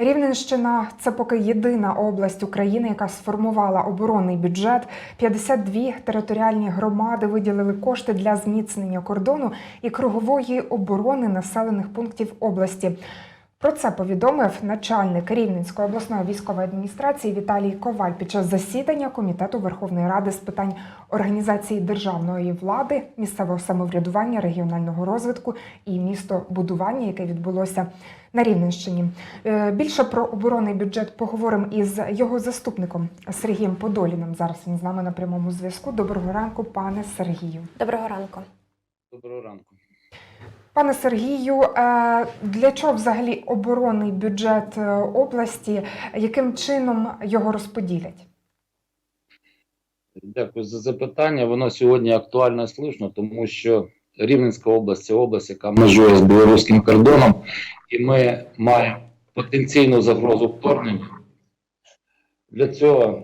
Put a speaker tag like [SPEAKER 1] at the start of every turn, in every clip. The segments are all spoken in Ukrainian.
[SPEAKER 1] Рівненщина це поки єдина область України, яка сформувала оборонний бюджет. 52 територіальні громади виділили кошти для зміцнення кордону і кругової оборони населених пунктів області. Про це повідомив начальник Рівненської обласної військової адміністрації Віталій Коваль під час засідання комітету Верховної Ради з питань організації державної влади, місцевого самоврядування, регіонального розвитку і містобудування, яке відбулося на Рівненщині. Е, Більше про оборонний бюджет поговоримо із його заступником Сергієм Подоліним. Зараз він з нами на прямому зв'язку. Доброго ранку, пане Сергію.
[SPEAKER 2] Доброго ранку.
[SPEAKER 3] Доброго ранку.
[SPEAKER 1] Пане Сергію, е, для чого взагалі оборонний бюджет е, області? Яким чином його розподілять?
[SPEAKER 3] Дякую за запитання. Воно сьогодні актуально і слушно, тому що Рівненська область це область, яка межує з білоруським кордоном, і ми маємо потенційну загрозу вторгнення. Для цього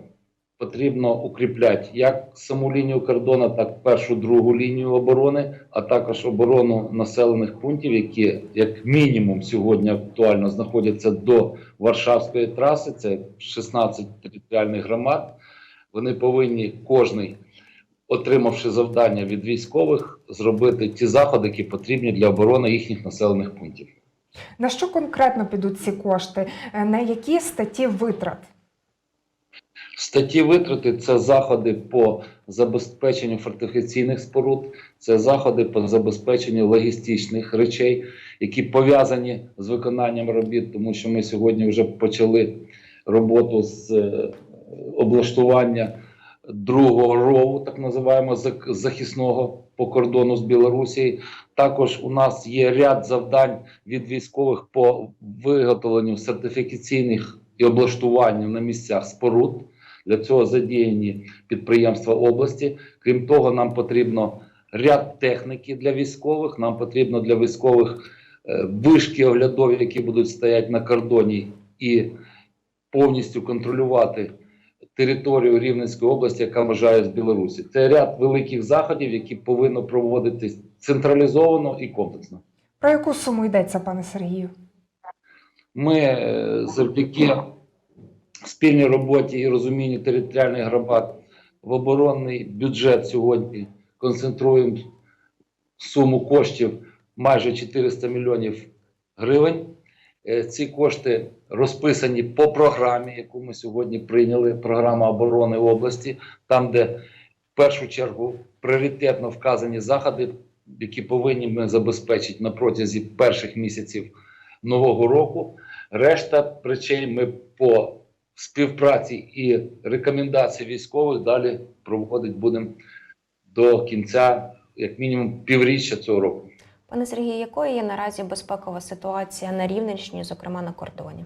[SPEAKER 3] потрібно укріпляти як саму лінію кордону, так першу другу лінію оборони, а також оборону населених пунктів, які як мінімум сьогодні актуально знаходяться до Варшавської траси. Це 16 територіальних громад. Вони повинні кожний, отримавши завдання від військових, зробити ті заходи, які потрібні для оборони їхніх населених пунктів.
[SPEAKER 1] На що конкретно підуть ці кошти? Е, На які статті витрат?
[SPEAKER 3] Статті витрати це заходи по забезпеченню фортифікаційних споруд, це заходи по забезпеченню логістичних речей, які пов'язані з виконанням робіт, тому що ми сьогодні вже почали роботу з е, облаштування другого рову, так називаємо захисного по кордону з Білорусією. Також у нас є ряд завдань від військових по виготовленню сертифікаційних і облаштуванню на місцях споруд. Для цього задіяні підприємства області. Крім того, нам потрібно ряд техніки для військових. Нам потрібно для військових е, вишки оглядові, які будуть стояти на кордоні і повністю контролювати територію Рівненської області, яка межає з Білорусі. Це ряд великих заходів, які повинно проводитись централізовано і комплексно.
[SPEAKER 1] Про яку суму йдеться, пане Сергію?
[SPEAKER 3] Ми е, завдяки спільній роботі і розумінню територіальних громад в оборонний бюджет сьогодні концентруємо суму коштів майже 400 мільйонів гривень. Е, Ці кошти розписані по програмі, яку ми сьогодні прийняли. Програма оборони області, там, де в першу чергу пріоритетно вказані заходи, які повинні ми забезпечити на протязі перших місяців нового року. Решта речей ми по співпраці і рекомендації військових далі проводити будемо до кінця, як мінімум, півріччя цього року.
[SPEAKER 2] Пане Сергію, якою є наразі безпекова ситуація на Рівненщині, зокрема на кордоні?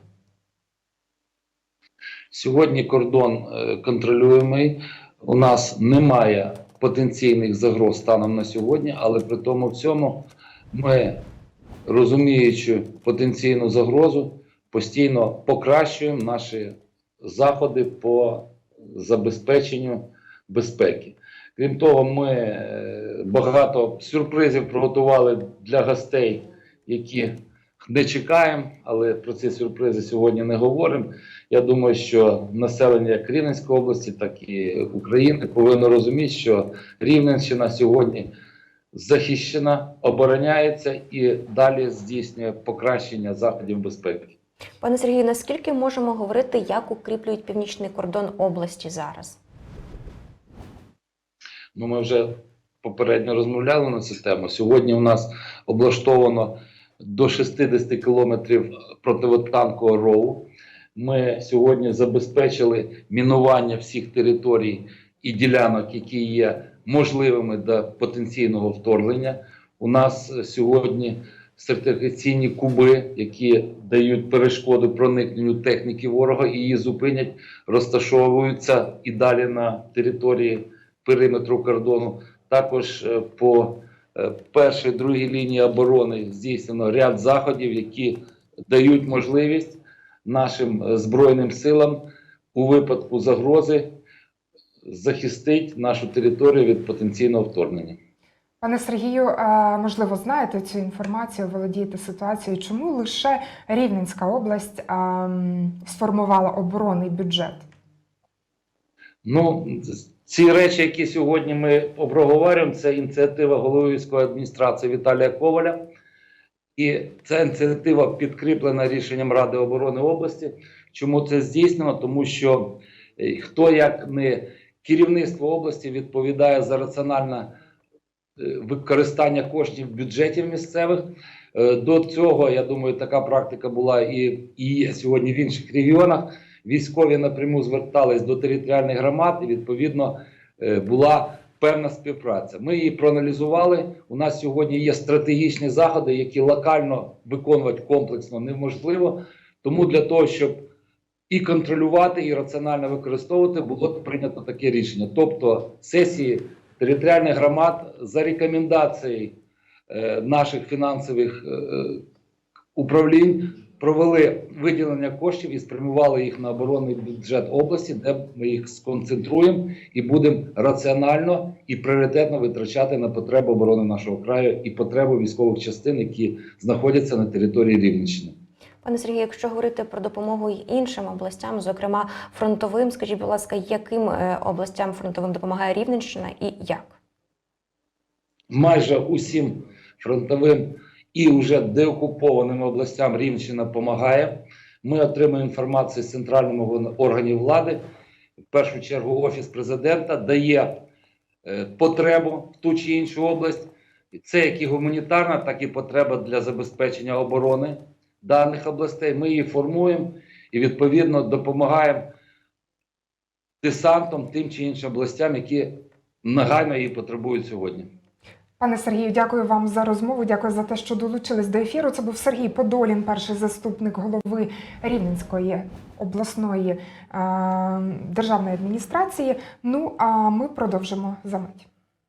[SPEAKER 3] Сьогодні кордон е, контролюємий. У нас немає потенційних загроз станом на сьогодні, але при тому всьому ми, розуміючи потенційну загрозу, постійно покращуємо наші заходи по забезпеченню безпеки. Крім того, ми е, багато сюрпризів приготували для гостей, які не чекаємо, але про ці сюрпризи сьогодні не говоримо. Я думаю, що населення як Рівненської області, так і України повинно розуміти, що Рівненщина сьогодні захищена, обороняється і далі здійснює покращення заходів безпеки.
[SPEAKER 2] Пане Сергію, наскільки можемо говорити, як укріплюють північний кордон області зараз?
[SPEAKER 3] Ну, ми вже попередньо розмовляли на цю тему. Сьогодні у нас облаштовано до 60 кілометрів противотанкового рову. Ми сьогодні забезпечили мінування всіх територій і ділянок, які є можливими до потенційного вторгнення. У нас сьогодні сертифікаційні куби, які дають перешкоду проникненню техніки ворога її зупинять, розташовуються і далі на території периметру кордону. Також е, по е, першій другій лінії оборони здійснено ряд заходів, які дають можливість нашим е, збройним силам у випадку загрози захистити нашу територію від потенційного вторгнення.
[SPEAKER 1] Пане Сергію, е, можливо, знаєте цю інформацію, володієте ситуацією, чому лише Рівненська область е, сформувала оборонний бюджет?
[SPEAKER 3] Ну, ці речі, які сьогодні ми обговорюємо, це ініціатива голови військової адміністрації Віталія Коваля. І ця ініціатива підкріплена рішенням Ради оборони області. Чому це здійснено? Тому що е, хто як не керівництво області відповідає за раціональне використання коштів бюджетів місцевих. Е, До цього, я думаю, така практика була і, і сьогодні в інших регіонах. Військові напряму звертались до територіальних громад, і відповідно е, була певна співпраця. Ми її проаналізували. У нас сьогодні є стратегічні заходи, які локально виконувати комплексно неможливо. Тому для того, щоб і контролювати, і раціонально використовувати, було прийнято таке рішення. Тобто сесії територіальних громад за рекомендацією е, наших фінансових е, управлінь провели виділення коштів і спрямували їх на оборонний бюджет області, де ми їх сконцентруємо і будемо раціонально і пріоритетно витрачати на потреби оборони нашого краю і потреби військових частин, які знаходяться на території Рівненщини.
[SPEAKER 2] Пане Сергію, якщо говорити про допомогу іншим областям, зокрема фронтовим, скажіть, будь ласка, яким е, областям фронтовим допомагає Рівненщина і як?
[SPEAKER 3] майже усім фронтовим і вже деокупованим областям Рівненщина допомагає. Ми отримуємо інформацію з центральних органів влади. В першу чергу Офіс президента дає е, потребу в ту чи іншу область. Це як і гуманітарна, так і потреба для забезпечення оборони даних областей. Ми її формуємо і відповідно допомагаємо десантом тим чи іншим областям, які нагально її потребують сьогодні.
[SPEAKER 1] Пане Сергію, дякую вам за розмову. Дякую за те, що долучились до ефіру. Це був Сергій Подолін, перший заступник голови Рівненської обласної е, державної адміністрації. Ну а ми продовжимо за мить.